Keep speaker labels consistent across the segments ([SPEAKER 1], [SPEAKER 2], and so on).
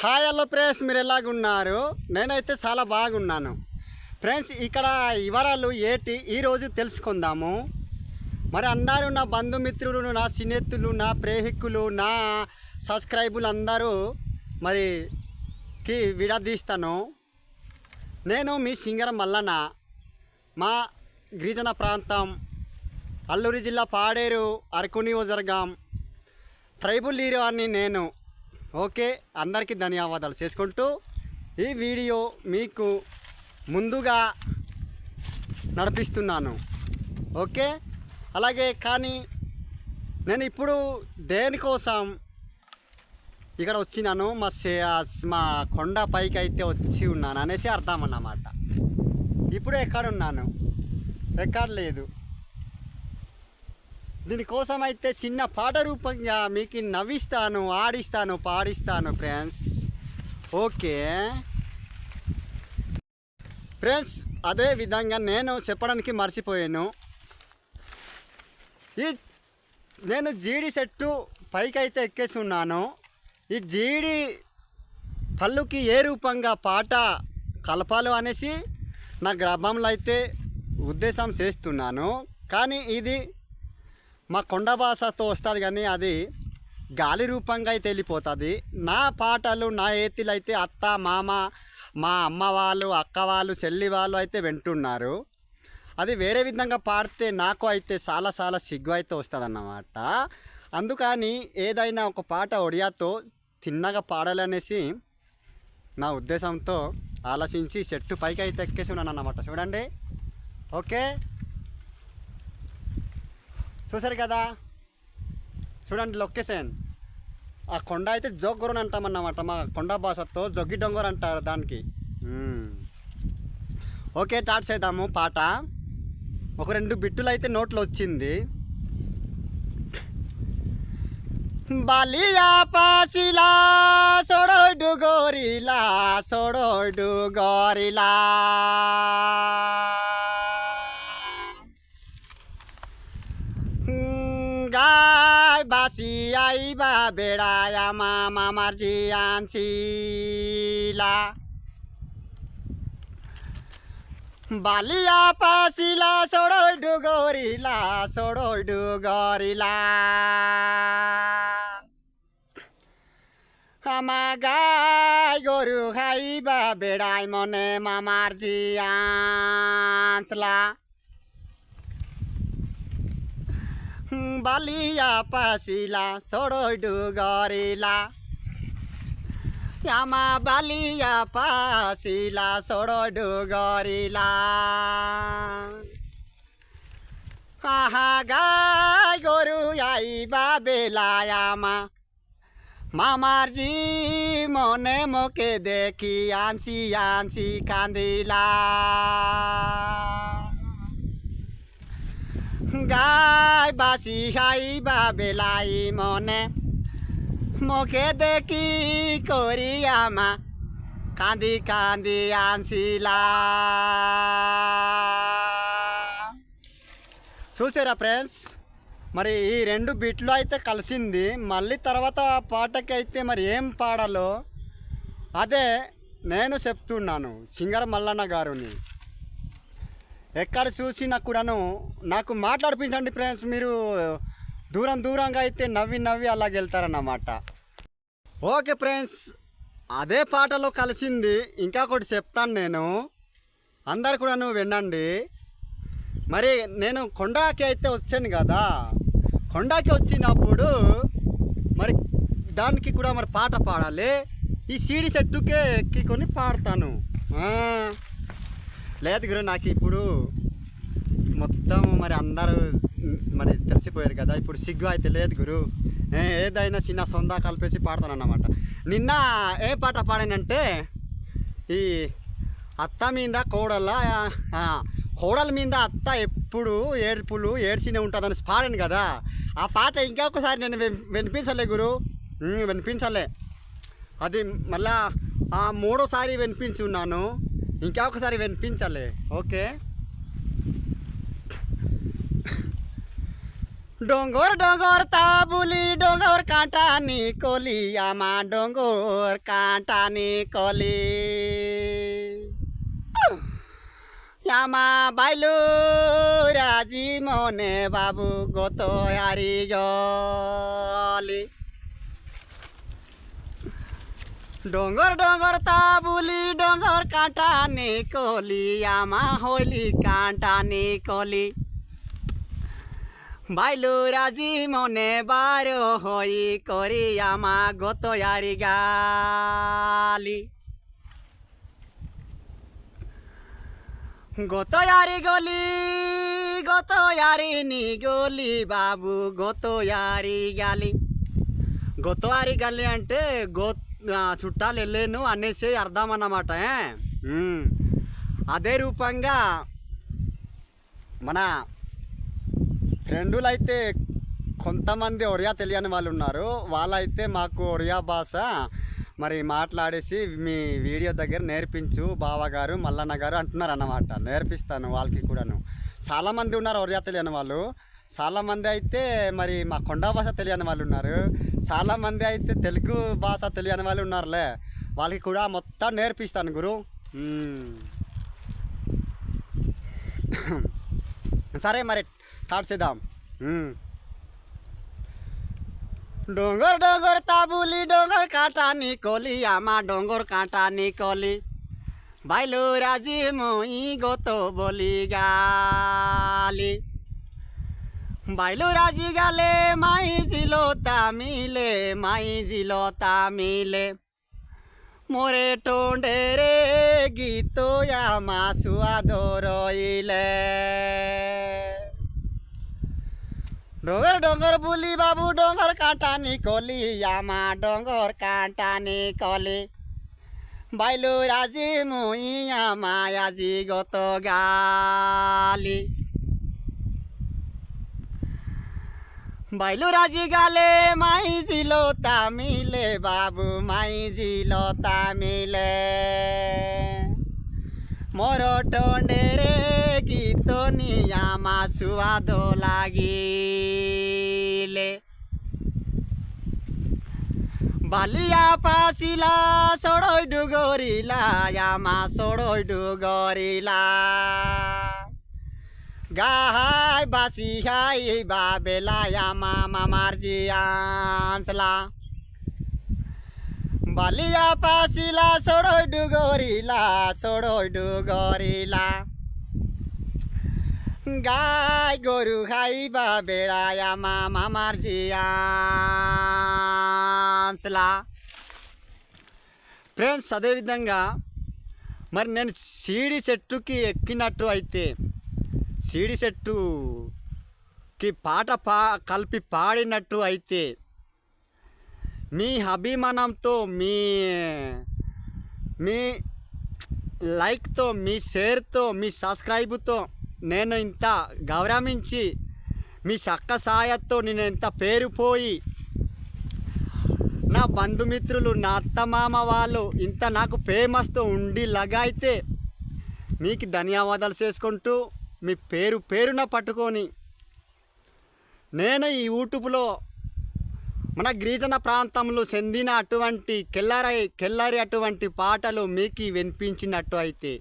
[SPEAKER 1] Hi hello friends మీరు ఎలాగున్నారు? నేనైతే చాలా బాగున్నాను. ఫ్రెండ్స్ ఇక్కడ వివరాలు ఏటి? ఈరోజు తెలుసుకుందాము. మరి అందరూ నా బంధుమిత్రులు నా స్నేహితులు నా ప్రేమికులు నా సబ్స్క్రైబులు అందరూ మరి కి విడదీస్తాను నేను మీ సింగర మల్లన మా గిరిజన ప్రాంతం అల్లూరి జిల్లా పాడేరు అరకు నియోజకవర్గం ట్రైబుల్ హీరో అని నేను. ఓకే అందరికీ ధన్యవాదాలు చేసుకుంటూ ఈ వీడియో మీకు ముందుగా నడిపిస్తున్నాను. ఓకే? అలాగే కానీ నేను ఇప్పుడు దేనికోసం ఇక్కడ వచ్చినాను? మా సే మా కొండ పైకి అయితే వచ్చి ఉన్నాను అనేసి అర్థం అన్నమాట. ఇప్పుడు ఎక్కడున్నాను? ఎక్కడ లేదు దీనికోసం అయితే చిన్న పాట రూపంగా మీకు నవ్విస్తాను ఆడిస్తాను పాడిస్తాను ఫ్రెండ్స్. ఓకే. ఫ్రెండ్స్ అదే విధంగా నేను చెప్పడానికి మర్చిపోయాను. ఈ నేను జీడి చెట్టు పైకైతే ఎక్కేసి ఉన్నాను ఈ జీడి పళ్ళుకి ఏ రూపంగా పాట కలపాలి అనేసి నా గ్రామంలో అయితే ఉద్దేశం చేస్తున్నాను. కానీ ఇది మా కొండ భాషతో వస్తుంది కానీ అది గాలి రూపంగా అయితే వెళ్ళిపోతుంది. నా పాటలు నా ఏతిలు అయితే అత్త మామ మా అమ్మ వాళ్ళు అక్క వాళ్ళు చెల్లి వాళ్ళు అయితే వింటున్నారు. అది వేరే విధంగా పాడితే నాకు అయితే చాలా చాలా సిగ్గు అయితే వస్తుంది అన్నమాట అందుకని ఏదైనా ఒక పాట ఒడియాతో తిన్నగా పాడాలనేసి నా ఉద్దేశంతో ఆలోచించి చెట్టు పైకి అయితే ఎక్కేసి ఉన్నాను అన్నమాట చూడండి. ఓకే? చూసారు కదా? చూడండి లొకేషన్. ఆ కొండ అయితే జోగ్గొరని అంటామన్నమాట. మా కొండ భాషతో జొగ్గి డొంగర్ అంటారు దానికి. ఓకే స్టార్ట్ చేద్దాము పాట. ఒక రెండు బిట్టులు అయితే నోట్లో వచ్చింది. బాలియా పాసిలా సొడోడు గోరిలా సొడోడు గోరిలా. নাচিয়াইবা বেড়ায় মাম আমার জি শিলা। বালিয়া পাশিলা সড়ই ডুগরিলা সড়ই ডুগরিলা। আমা গাই গরু খাইবা বেড়াই মনে মামার জিয়ানসলা বালিয়া পাসিলা সড়ই ডুগরিলা। আমা বালিয়া পাসিলা সড়ই ডুগরিলা। আহা গাই গরু আইবা বেলায় আমা মামার জি মনে মোকে দেখি আনসি আনসি কান্দিলা। গাই বাসি খাইবা বেলাই মনে মুখে দেখি করি আমা কান্দি কান্দি আনছিলা చూసారా ఫ్రెండ్స్ మరి ఈ రెండు బిట్లు అయితే కలిసింది మళ్ళీ తర్వాత ఆ పాటకి అయితే మరి ఏం పాడాలో అదే నేను చెప్తున్నాను సింగర మల్లన్న గారుని ఎక్కడ చూసినా కూడాను నాకు మాట్లాడిపించండి ఫ్రెండ్స్ మీరు దూరం దూరంగా అయితే నవ్వి నవ్వి అలాగ వెళ్తారన్నమాట. ఓకే ఫ్రెండ్స్ అదే పాటలో కలిసింది ఇంకా ఒకటి చెప్తాను నేను. అందరు కూడాను వినండి. మరి నేను కొండాకి అయితే వచ్చాను కదా కొండాకి వచ్చినప్పుడు మరి దానికి కూడా మరి పాట పాడాలి. ఈ సీడి చెట్టుకే ఎక్కికొని పాడతాను. లేదు గురు నాకు ఇప్పుడు మొత్తం మరి అందరూ మరి తెలిసిపోయారు కదా. ఇప్పుడు సిగ్గు అయితే లేదు గురు. ఏదైనా చిన్న సొంత కలిపేసి పాడతాను అన్నమాట నిన్న ఏ పాట పాడానంటే ఈ అత్త మీద కోడల కోడల మీద అత్త ఎప్పుడు ఏడుపులు ఏడ్చినే ఉంటుందని పాడాను కదా. ఆ పాట ఇంకా ఒకసారి నేను వినిపించలే గురు. వినిపించలే. అది మళ్ళా మూడోసారి వినిపించి ఉన్నాను ఇంకా ఒకసారి వినిపించాలి ఓకే ডোঙ্গর ডোঙ্গর তা বুলি ডোঙ্গর কাঁটানি কলি আমার ডোঙ্গর কাঁটানি কলি আমা বাইলু রাজি মনে বাবু গত হারি গলি ডোঙ্গর ডোঙ্গর তা বুলি ডোঙ্গর কাঁটানি কলি আমা হইলি কাঁটানি কলি বাইলু রাজি মনে বারো হই করি আমা গত আরি গালি গত আরি গলি গত আরি নি গলি బాబు గొత్త యారి గాలి గొత్త యారి గాలి అంటే గో ఆ, చుట్టాలు వెళ్ళాను అనేసి అర్థం అన్నమాట అదే రూపంగా మన ఫ్రెండులు అయితే కొంతమంది ఒరియా తెలియని వాళ్ళు ఉన్నారు. వాళ్ళైతే మాకు ఒరియా భాష మరి మాట్లాడేసి మీ వీడియో దగ్గర నేర్పించు బావగారు మల్లన్న గారు అంటున్నారు అన్నమాట నేర్పిస్తాను వాళ్ళకి కూడాను. చాలామంది ఉన్నారు ఒరియా తెలియని వాళ్ళు. చాలామంది అయితే మరి మా కొండ భాష తెలియని వాళ్ళు ఉన్నారు. చాలామంది అయితే తెలుగు భాష తెలియని వాళ్ళు ఉన్నారులే. వాళ్ళకి కూడా మొత్తం నేర్పిస్తాను గురు. సరే మరి స్టార్ట్ చేద్దాం. डोंगर డోంగర్ తాబులి डोंगर काटा निकोली आमा डोंगर కాటాని కోలి. బయలు రాజీ मोई గోతో బోలి గాలి বাইলো রাজি গালে মাই জিল তামিলে, মাই জিল তামিলে। মোরে টোন্ডে রে গীত আমা সুয়াদ রইলে ডোঙ্গর ডোঙ্গর বুলি বাবু ডোঙ্গর কাঁটানি কলি, আমা ডোঙ্গর কাঁটানি কলি। বাইলু রাজি মুই, আমায় আজি গত গালি। বাইলু রাজি গালে মাইজিল তামিলে বাবু মাইজিল তামিলে মোর টন্ডেরে গীত নিয়া মাসুয়াদ লাগিলে। বালিয়া পাচিলা চড়ৈ ডুগৰিলা আমা চড়ৈ ডুগৰিলা गाहाय बासिहाय बाबेलाया मामा मार्जियांसला बलिया पासिला सोडो डुगोरीला सोडो डुगोरीला। गाय गोरु खाई बेड़ाया मामा मार्जियांसला ఫ్రెండ్స్ అదేవిధంగా మరి నేను సీడీ చెట్టుకి ఎక్కినట్టు అయితే సీడి చెట్టుకి పాట పా కలిపి పాడినట్టు అయితే మీ అభిమానంతో మీ మీ లైక్తో మీ షేర్తో మీ సబ్స్క్రైబ్తో నేను ఇంత గౌరవించి మీ చక్క సాయతో నేను ఎంత పేరుపోయి నా బంధుమిత్రులు నా అత్తమామ వాళ్ళు ఇంత నాకు ఫేమస్తో ఉండి లగాయితే మీకు ధన్యవాదాలు చేసుకుంటూ మీ పేరు పేరున పట్టుకొని. నేను ఈ యూట్యూబ్లో మన గిరిజన ప్రాంతంలో చెందిన అటువంటి కెల్లరై కెల్లరి అటువంటి పాటలు మీకు వినిపించినట్టు అయితే.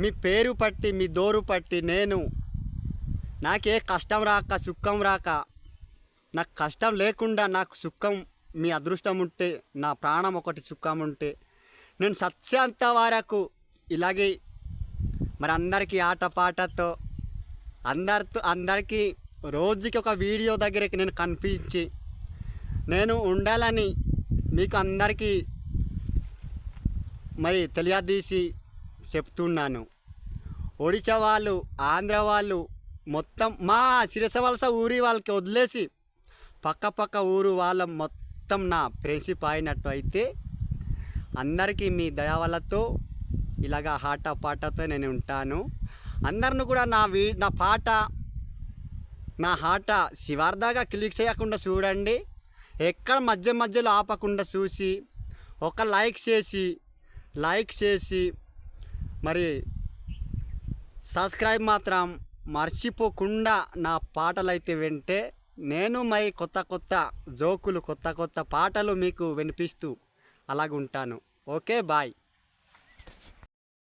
[SPEAKER 1] మీ పేరు పట్టి మీ దోరు పట్టి నేను నాకే కష్టం రాక సుఖం రాక నాకు కష్టం లేకుండా నాకు సుఖం మీ అదృష్టం ఉంటే నా ప్రాణం ఒకటి సుఖం ఉంటే నేను సత్యాంత వరకు ఇలాగే మరి అందరికీ ఆటపాటతో అందరితో అందరికీ రోజుకి ఒక వీడియో దగ్గరికి నేను కనిపించి నేను ఉండాలని మీకు అందరికీ మరి తెలియదీసి చెప్తున్నాను. ఒడిశా వాళ్ళు ఆంధ్ర వాళ్ళు మొత్తం మా సిరసవలస ఊరి వాళ్ళకి వదిలేసి పక్క పక్క ఊరు వాళ్ళ మొత్తం నా ఫ్రెండ్షిప్ అయినట్టు అయితే అందరికీ మీ దయ ఇలాగా హాట పాటతో నేను ఉంటాను. అందరిని కూడా నా వీ నా పాట నా హాట శివార్దాగా క్లిక్ చేయకుండా చూడండి. ఎక్కడ మధ్య మధ్యలో ఆపకుండా చూసి ఒక లైక్ చేసి లైక్ చేసి మరి సబ్స్క్రైబ్ మాత్రం మర్చిపోకుండా నా పాటలు అయితే వింటే నేను మై కొత్త కొత్త జోకులు కొత్త కొత్త పాటలు మీకు వినిపిస్తూ అలాగుంటాను. Okay bye.